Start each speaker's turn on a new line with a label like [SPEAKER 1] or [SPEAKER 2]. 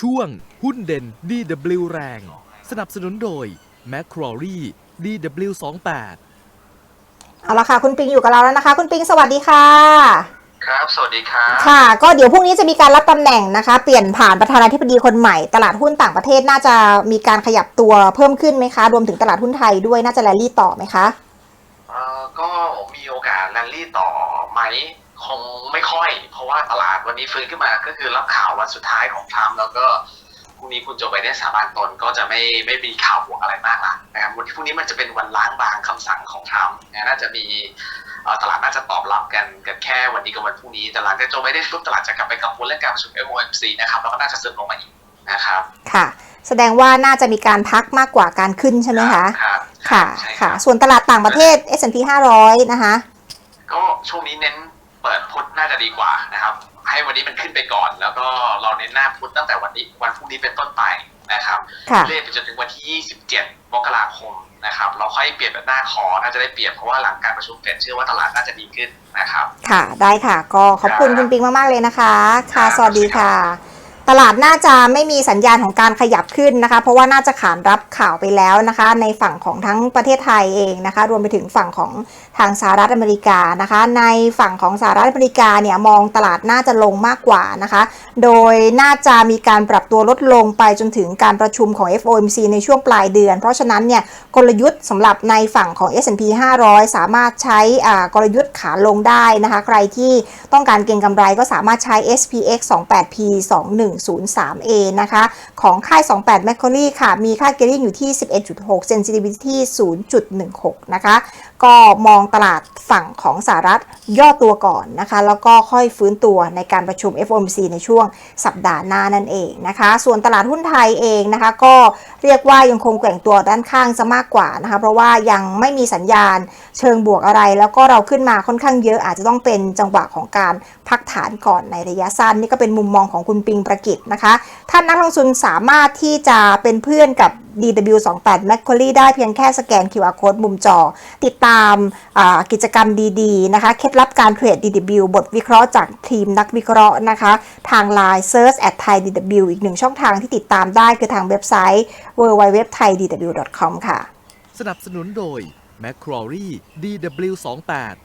[SPEAKER 1] ช่วงหุ้นเด่น DW แรง สนับสนุนโดย m c q u a r i e DW28
[SPEAKER 2] เอาละค่ะ คุณปิงอยู่กับเราแล้วนะคะ คุณปิงสวัสดีค่ะ
[SPEAKER 3] ครับ สวัสดีครับ
[SPEAKER 2] ค่ะ ก็เดี๋ยวพรุ่งนี้จะมีการรับตำแหน่งนะคะ เปลี่ยนผ่านประธานาธิบดีคนใหม่ ตลาดหุ้นต่างประเทศน่าจะมีการขยับตัวเพิ่มขึ้นไหมคะ รวมถึงตลาดหุ้นไทยด้วยน่าจะแรลลี่ต่อไหมคะ
[SPEAKER 3] เอ่อก็มีโอกาสแรลลี่ต่อไหม คงไม่ค่อย เพราะว่าตลาดวันนี้ฟื้นขึ้นมาก็คือรับข่าววันสุดท้ายของทรัมป์แล้วก็พรุ่งนี้คุณโจไบเดนสาบานตนก็จะไม่ไม่มีข่าวบวกอะไรมากละนะครับวันที่พรุ่งนี้มันจะเป็นวันล้างบางคำสั่งของทรัมป์นะน่าจะมีเอ่อตลาดน่าจะตอบรับกันกันแค่วันนี้กับวันพรุ่งนี้แต่หลังจากโจไบเดนปุ๊บตลาดจะกลับไปกังวลเรื่องการประชุม FOMC นะครับแล้วก็น่าจะซึมลงมาอีกนะครับ
[SPEAKER 2] ค่ะ แสดงว่าน่าจะมีการพักมากกว่าการขึ้นใช่ไหมคะ
[SPEAKER 3] ครับ
[SPEAKER 2] ค่ะ
[SPEAKER 3] ใช่รับ
[SPEAKER 2] ค่ะ ส่วนตลาดต่างประเทศ S&P 500 นะคะ
[SPEAKER 3] ก็ช่วงนี้เน้น เปิดพุธน่าจะดีกว่านะครับ ให้วันนี้มันขึ้นไปก่อน แล้วก็เราเน้นหน้าพุธตั้งแต่วันนี้วันพรุ่งนี้เป็นต้นไปนะครับ
[SPEAKER 2] ค่ะ
[SPEAKER 3] เรื่อยไปจนถึงวันที่ 27 มกราคมนะครับ เราค่อยเปลี่ยนเป็นหน้าคอน่าจะได้เปรียบเพราะว่าหลังการประชุมเฟดเชื่อว่าตลาดน่าจะดีขึ้นนะครับ
[SPEAKER 2] ค่ะ ได้ค่ะ ก็ขอบคุณ
[SPEAKER 3] ครับ
[SPEAKER 2] คุณปิงมากๆเลยนะคะ ค่ะ
[SPEAKER 3] ครับ
[SPEAKER 2] สวัสดีค่ะ ตลาดน่าจะไม่มีสัญญาณของการขยับขึ้นนะคะ เพราะว่าน่าจะขานรับข่าวไปแล้วนะคะ ในฝั่งของทั้งประเทศไทยเองนะคะ รวมไปถึงฝั่งของทางสหรัฐอเมริกานะคะ ในฝั่งของสหรัฐอเมริกาเนี่ยมองตลาดน่าจะลงมากกว่านะคะ โดยน่าจะมีการปรับตัวลดลงไปจนถึงการประชุมของ FOMC ในช่วงปลายเดือน เพราะฉะนั้นเนี่ยกลยุทธ์สำหรับในฝั่งของ S&P 500 สามารถใช้กลยุทธ์ขาลงได้นะคะ ใครที่ต้องการเก็งกำไรก็สามารถใช้ SPX 28P 103A นะคะ ของค่าย 28 m a c q u a r i e ค่ะ มีค่าเกลิ่งอยู่ที่ 11.6 sensitivity 0.16 นะคะ ก็มองตลาดฝั่งของสหรัฐย่อตัวก่อนนะคะ แล้วก็ค่อยฟื้นตัวในการประชุม FOMC ในช่วงสัปดาห์หน้านั่นเองนะคะ ส่วนตลาดหุ้นไทยเองนะคะ ก็เรียกว่ายังคงแกว่งตัวด้านข้างซะมากกว่านะคะ เพราะว่ายังไม่มีสัญญาณเชิงบวกอะไร แล้วก็เราขึ้นมาค่อนข้างเยอะอาจจะต้องเป็นจังหวะของการพักฐานก่อนในระยะสั้นนี่ก็เป็นมุมมองของคุณปิงประกิตนะคะ ท่านนักลงทุนสามารถที่จะเป็นเพื่อนกับ DW28 m a c q u a r i e ได้เพียงแค่สแกน QR code มุมจอ ติดตามกิจกรรมดีๆนะคะ เคล็ดลับการเทรด DW บทวิเคราะห์จากทีมนักวิเคราะห์นะคะ ทาง Line Search at Thai DW อีกหนึ่งช่องทางที่ติดตามได้คือทางเว็บไซต์ www.thaidw.com ค่ะ
[SPEAKER 1] สนับสนุนโดย Macquarie DW28